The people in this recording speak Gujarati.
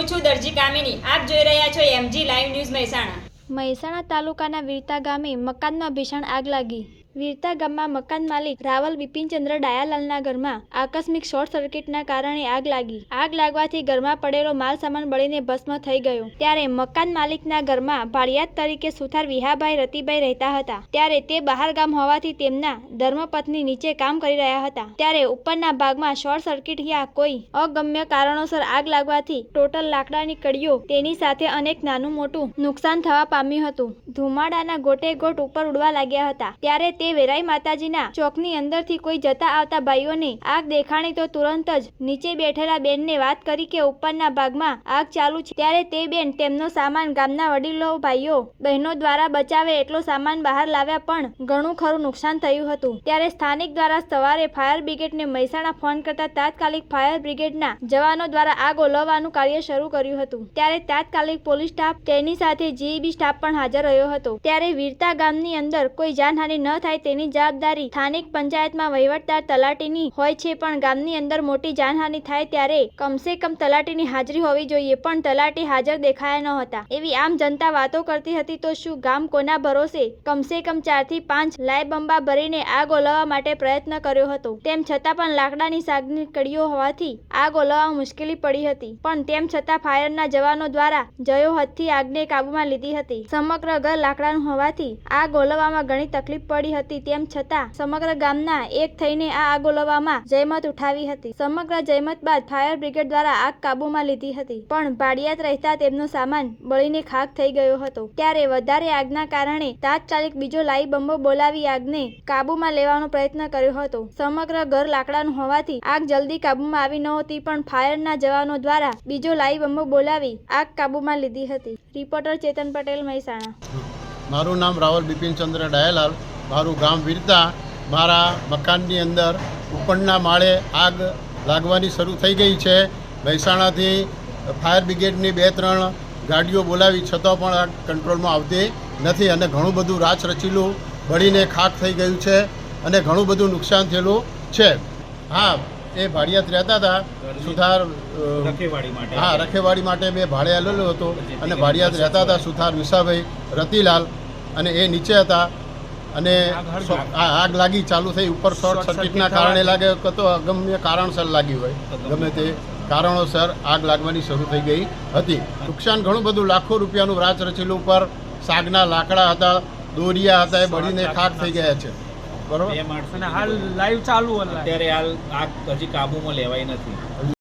હું છું દરજી કામિની, આપ જોઈ રહ્યા છો MG live news Mehsana. Mehsana તાલુકાના વીરતા ગામે મકાનમાં ભીષણ આગ લાગી. વીરતા ગામમાં મકાન માલિક રાવલ બિપિનચંદ્ર ડાયાલાલના ઘરમાં આકસ્મિક શોર્ટ સર્કિટના કારણે આગ લાગી. આગ લાગવાથી ઘરમાં પડેલો માલ સામાન બળીને ભસ્મ થઈ ગયો. ત્યારે મકાન માલિકના ઘરમાં ભાડિયાત તરીકે સુથાર વિહાભાઈ રતિભાઈ રહેતા હતા. ત્યારે તે બહાર ગામ હોવાથી તેમના ધર્મપત્ની નીચે કામ કરી રહ્યા હતા. ત્યારે ઉપરના ભાગમાં શોર્ટ સર્કિટ યા કોઈ અગમ્ય કારણોસર આગ લાગવાથી ટોટલ લાકડાની કડીઓ તેની સાથે અનેક નાનું મોટું નુકસાન થવા પામ્યું હતું. ધુમાડાના ગોટે ગોટ ઉપર ઉડવા લાગ્યા હતા. ત્યારે તે વેરાઈ માતાજીના ચોકની અંદરથી કોઈ જતા આવતા ભાઈઓને આગ દેખાણી તો તુરંત જ નીચે બેઠેલા બેનને વાત કરી કે ઉપરના ભાગમાં આગ ચાલુ છે. ત્યારે તે બેન તેમનો સામાન ગામના વડીલો, ભાઈઓ, બહેનો દ્વારા બચાવે એટલો સામાન બહાર લાવ્યા પણ ઘણું ખરું નુકસાન થયું હતું. ત્યારે સ્થાનિક દ્વારા સવારે ફાયર બ્રિગેડને મહેસાણા ફોન કરતા તાત્કાલિક ફાયર બ્રિગેડના જવાનો દ્વારા આગ ઓલવવાનું કાર્ય શરૂ કર્યું હતું. ત્યારે તાત્કાલિક પોલીસ સ્ટાફ તેની સાથે જીઈબી સ્ટાફ પણ હાજર રહ્યો હતો. ત્યારે વીરતા ગામની અંદર કોઈ જાનહાનિ ન થાય તેની જવાબદારી સ્થાનિક પંચાયતમાં વહીવટદાર તલાટીની હોય છે, પણ ગામની અંદર મોટી જાનહાનિ થાય ત્યારે કમસે કમ તલાટીની હાજરી હોવી જોઈએ. પણ તલાટી હાજર દેખાયા ન હતા. એવી આમ જનતા વાતો કરતી હતી તો શું ગામ કોના ભરોસે કમસે કમ ચારથી પાંચ લાયબંબા ભરીને આગ ઓલવવા માટે પ્રયત્ન કર્યો હતો? તેમ છતાં પણ લાકડાની સાગની કડીઓ હોવાથી આગ ઓલવવામાં મુશ્કેલી પડી હતી. પણ તેમ છતાં ફાયરના જવાનો દ્વારા જયો હદથી આગને કાબૂમાં લીધી હતી. સમગ્ર ઘર લાકડાનું હોવાથી આગ ઓલવવામાં ઘણી તકલીફ પડી હતી. તેમ છતાં સમગ્ર ગામના એક થઈને આ આગ જયમત જહેમત ઉઠાવી હતી. સમગ્ર જહેમત બાદ ફાયર બ્રિગેડ દ્વારા આગ કાબૂમાં લીધી હતી. પણ ભાડિયાત રહેતા તેમનો સામાન બળીને ખાક થઈ ગયો હતો. ત્યારે વધારે આગના કારણે તાત્કાલિક બીજો લાઈ બંબો બોલાવી આગને કાબૂમાં લેવાનો પ્રયત્ન કર્યો હતો. સમગ્ર ઘર લાકડાનું હોવાથી આગ જલ્દી કાબૂમાં આવી નહોતી પણ ફાયરના જવાનો દ્વારા બીજો લાઈ બંબો બોલાવી આગ કાબૂમાં લીધી હતી. રિપોર્ટર ચેતન પટેલ મહેસાણા. મારું નામ રાવલ બિપિનચંદ્ર ડાયાલાલ મારું ગામ વીરતા મારા મકાનની અંદર ઉપરના માળે આગ લાગવાની શરૂ થઈ ગઈ છે. મહેસાણાથી ફાયર બ્રિગેડની બે ત્રણ ગાડીઓ બોલાવી છતાં પણ આ કંટ્રોલમાં આવતી નથી અને ઘણું બધું રાચ રચીલું બળીને ખાક થઈ ગયું છે અને ઘણું બધું નુકસાન થયેલું છે. હા એ ભાડિયાત રહેતા હતા. સુથાર હા રખેવાડી માટે મેં ભાડે આવેલો હતો અને ભાડિયાત રહેતા હતા સુથાર વિસાભાઈ રતિલાલ અને એ નીચે હતા. અને આગ લાગી ચાલુ થઈ ઉપર શોર્ટ સર્કિટના કારણે લાગે તો અગમ્ય કારણસર લાગી હોય. ગમે તે કારણોસર આગ લાગવાની શરૂ થઈ ગઈ હતી. નુકસાન ઘણું બધું લાખો રૂપિયાનું રાચ રચેલું ઉપર સાગના લાકડા હતા દોરિયા હતા એ બળીને ખાક થઈ ગયા છે. બરોબર? હાલ લાઈવ ચાલુ અત્યારે હાલ આગ હજી કાબુમાં લેવાય નથી.